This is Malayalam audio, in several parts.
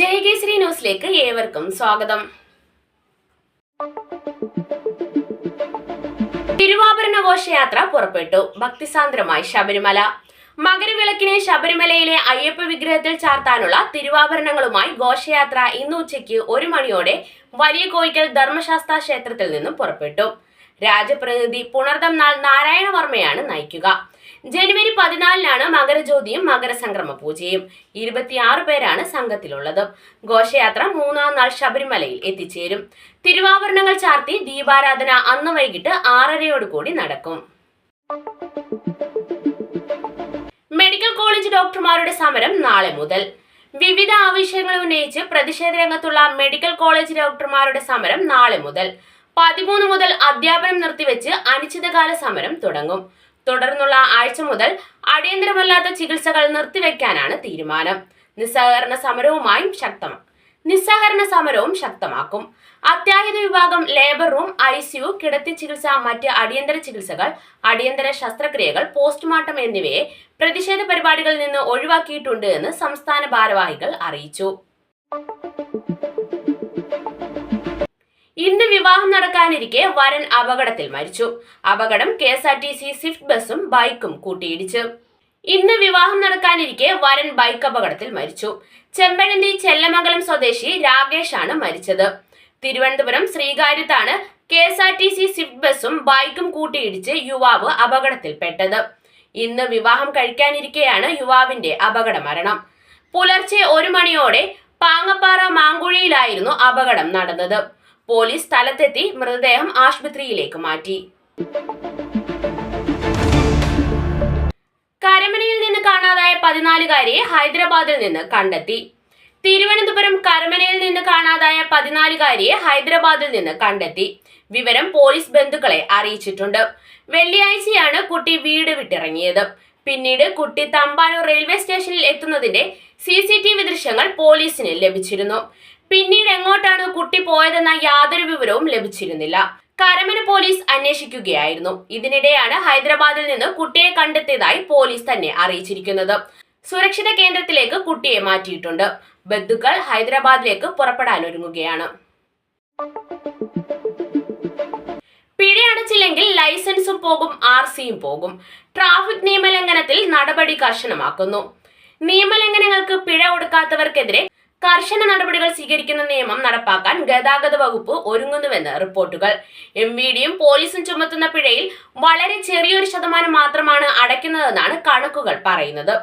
ന്യൂസിലേക്ക് ഏവർക്കും സ്വാഗതം. തിരുവാഭരണ ഘോഷയാത്ര പുറപ്പെട്ടു. ഭക്തിസാന്ദ്രമായി ശബരിമല. മകരവിളക്കിനെ ശബരിമലയിലെ അയ്യപ്പ വിഗ്രഹത്തിൽ ചാർത്താനുള്ള തിരുവാഭരണങ്ങളുമായി ഘോഷയാത്ര ഇന്ന് ഉച്ചയ്ക്ക് ഒരു മണിയോടെ വലിയ കോയിക്കൽ ധർമ്മശാസ്ത്ര ക്ഷേത്രത്തിൽ നിന്നും പുറപ്പെട്ടു. രാജപ്രതിനിധി പുണർദം നാൾ നാരായണവർമ്മയാണ് നയിക്കുക. ജനുവരി പതിനാലിനാണ് മകരജ്യോതിയും മകരസംക്രമ പൂജയും. ഇരുപത്തിയാറ് പേരാണ് സംഘത്തിലുള്ളത്. ഘോഷയാത്ര മൂന്നാം നാൾ ശബരിമലയിൽ എത്തിച്ചേരും. തിരുവാഭരണങ്ങൾ ചാർത്തി ദീപാരാധന അന്ന് വൈകിട്ട് ആറരയോടുകൂടി നടക്കും. മെഡിക്കൽ കോളേജ് ഡോക്ടർമാരുടെ സമരം നാളെ മുതൽ. വിവിധ ആവശ്യങ്ങൾ ഉന്നയിച്ച് പ്രതിഷേധ രംഗത്തുള്ള മെഡിക്കൽ കോളേജ് ഡോക്ടർമാരുടെ സമരം നാളെ മുതൽ. പതിമൂന്ന് മുതൽ അധ്യാപനം നിർത്തിവെച്ച് അനിശ്ചിതകാല സമരം തുടങ്ങും. തുടർന്നുള്ള ആഴ്ച മുതൽ അടിയന്തരമല്ലാത്ത ചികിത്സകൾ നിർത്തിവെക്കാനാണ് തീരുമാനം. നിസ്സഹകരണ സമരവുമായും ശക്തമാണ് നിസ്സഹകരണ സമരവും ശക്തമാക്കും. അത്യാഹിത വിഭാഗം ലേബർ റൂം ഐ സിയു കിടത്തി ചികിത്സ മറ്റ് അടിയന്തര ചികിത്സകൾ അടിയന്തര ശസ്ത്രക്രിയകൾ പോസ്റ്റ്മോർട്ടം എന്നിവയെ പ്രതിഷേധ പരിപാടികളിൽ നിന്ന് ഒഴിവാക്കിയിട്ടുണ്ട് എന്ന് സംസ്ഥാന ഭാരവാഹികൾ അറിയിച്ചു. ഇന്ന് വിവാഹം നടക്കാനിരിക്കെ വരൻ അപകടത്തിൽ മരിച്ചു. അപകടം K S R T C Swift ബസും ബൈക്കും കൂട്ടിയിടിച്ചു. ഇന്ന് വിവാഹം നടക്കാനിരിക്കെ വരൻ ബൈക്ക് അപകടത്തിൽ മരിച്ചു. ചെമ്പഴന്തി ചെല്ലമംഗലം സ്വദേശി രാകേഷാണ് മരിച്ചത്. Thiruvananthapuram ശ്രീകാര്യത്താണ് K S R T C Swift ബസും ബൈക്കും കൂട്ടിയിടിച്ച് യുവാവ് അപകടത്തിൽപ്പെട്ടത്. ഇന്ന് വിവാഹം കഴിക്കാനിരിക്കെയാണ് യുവാവിന്റെ അപകട മരണം. പുലർച്ചെ ഒരു മണിയോടെ പാങ്ങപ്പാറ മാങ്കുഴിയിലായിരുന്നു അപകടം നടന്നത്. പോലീസ് സ്ഥലത്തെത്തി മൃതദേഹം ആശുപത്രിയിലേക്ക് മാറ്റി. കരമനയിൽ നിന്ന് കാണാതായ പതിനാലുകാരിയെ ഹൈദരാബാദിൽ നിന്ന് കണ്ടെത്തി. തിരുവനന്തപുരം കരമനയിൽ നിന്ന് കാണാതായ പതിനാലുകാരിയെ ഹൈദരാബാദിൽ നിന്ന് കണ്ടെത്തി. വിവരം പോലീസ് ബന്ധുക്കളെ അറിയിച്ചിട്ടുണ്ട്. വെള്ളിയാഴ്ചയാണ് കുട്ടി വീട് വിട്ടിറങ്ങിയത്. പിന്നീട് കുട്ടി തമ്പാനൂർ റെയിൽവേ സ്റ്റേഷനിൽ എത്തുന്നതിന്റെ സി സി ടി വി ദൃശ്യങ്ങൾ പോലീസിന് ലഭിച്ചിരുന്നു. പിന്നീട് എങ്ങോട്ടാണ് കുട്ടി പോയതെന്ന യാതൊരു വിവരവും ലഭിച്ചിരുന്നില്ല. കരമന പോലീസ് അന്വേഷിക്കുകയായിരുന്നു. ഇതിനിടെയാണ് ഹൈദരാബാദിൽ നിന്ന് കുട്ടിയെ കണ്ടെത്തിയതായി പോലീസ് തന്നെ അറിയിച്ചിരിക്കുന്നത്. സുരക്ഷിത കേന്ദ്രത്തിലേക്ക് കുട്ടിയെ മാറ്റിയിട്ടുണ്ട്. ബന്ധുക്കൾ ഹൈദരാബാദിലേക്ക് പുറപ്പെടാനൊരുങ്ങുകയാണ് പിഴയടച്ചില്ലെങ്കിൽ ലൈസൻസും പോകും ആർ സിയും പോകും. ട്രാഫിക് നിയമലംഘനത്തിൽ നടപടി കർശനമാക്കുന്നു. നിയമലംഘനങ്ങൾക്ക് പിഴ കൊടുക്കാത്തവർക്കെതിരെ കർശന നടപടികൾ സ്വീകരിക്കുന്ന നിയമം നടപ്പാക്കാൻ ഗതാഗത വകുപ്പ് ഒരുങ്ങുന്നുവെന്ന് റിപ്പോർട്ടുകൾ. എം വി ഡിയും പോലീസും ചുമത്തുന്ന പിഴയിൽ വളരെ ചെറിയൊരു ശതമാനം മാത്രമാണ് അടയ്ക്കുന്നതെന്നാണ് കണക്കുകൾ പറയുന്നത്.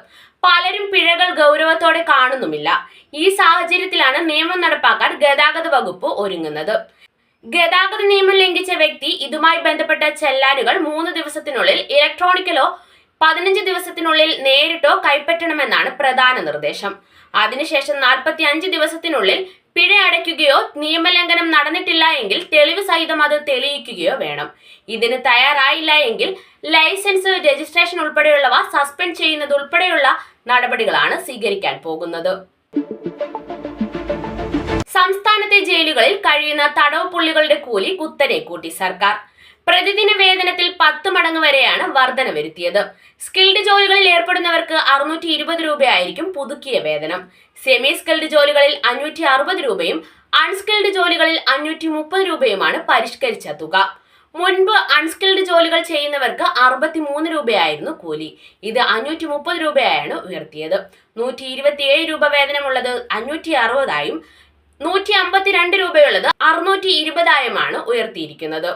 പലരും പിഴകൾ ഗൗരവത്തോടെ കാണുന്നുമില്ല. ഈ സാഹചര്യത്തിലാണ് നിയമം നടപ്പാക്കാൻ ഗതാഗത വകുപ്പ് ഒരുങ്ങുന്നത്. ഗതാഗത നിയമം ലംഘിച്ച വ്യക്തി ഇതുമായി ബന്ധപ്പെട്ട ചെല്ലാനുകൾ മൂന്ന് ദിവസത്തിനുള്ളിൽ ഇലക്ട്രോണിക്കലോ പതിനഞ്ച് ദിവസത്തിനുള്ളിൽ നേരിട്ടോ കൈപ്പറ്റണമെന്നാണ് പ്രധാന നിർദ്ദേശം. അതിനുശേഷം നാൽപ്പത്തി അഞ്ച് ദിവസത്തിനുള്ളിൽ പിഴ അടയ്ക്കുകയോ നിയമലംഘനം നടന്നിട്ടില്ല എങ്കിൽ തെളിവ് സഹിതം അത് തെളിയിക്കുകയോ വേണം. ഇതിന് തയ്യാറായില്ല എങ്കിൽ ലൈസൻസ് രജിസ്ട്രേഷൻ ഉൾപ്പെടെയുള്ളവ സസ്പെൻഡ് ചെയ്യുന്നത് ഉൾപ്പെടെയുള്ള നടപടികളാണ് സ്വീകരിക്കാൻ പോകുന്നത്. സംസ്ഥാനത്തെ ജയിലുകളിൽ കഴിയുന്ന തടവ് പുള്ളികളുടെ കൂലി കുത്തനെ കൂട്ടി സർക്കാർ. പ്രതിദിന വേതനത്തിൽ പത്ത് മടങ്ങ് വരെയാണ് വർധന വരുത്തിയത്. സ്കിൽഡ് ജോലികളിൽ ഏർപ്പെടുന്നവർക്ക് അറുന്നൂറ്റി ഇരുപത് രൂപയായിരിക്കും പുതുക്കിയ വേതനം. സെമി സ്കിൽഡ് ജോലികളിൽ അഞ്ഞൂറ്റി അറുപത് രൂപയും അൺസ്കിൽഡ് ജോലികളിൽ അഞ്ഞൂറ്റി മുപ്പത് രൂപയുമാണ് പരിഷ്കരിച്ച തുക. മുൻപ് അൺസ്കിൽഡ് ജോലികൾ ചെയ്യുന്നവർക്ക് അറുപത്തി മൂന്ന് രൂപയായിരുന്നു കൂലി. ഇത് അഞ്ഞൂറ്റി മുപ്പത് രൂപയായാണ് ഉയർത്തിയത്. നൂറ്റി ഇരുപത്തിയേഴ് രൂപ വേതനമുള്ളത് അഞ്ഞൂറ്റി അറുപതായും നൂറ്റി അമ്പത്തിരണ്ട് രൂപയുള്ളത് അറുന്നൂറ്റി ഇരുപതായുമാണ് ഉയർത്തിയിരിക്കുന്നത്.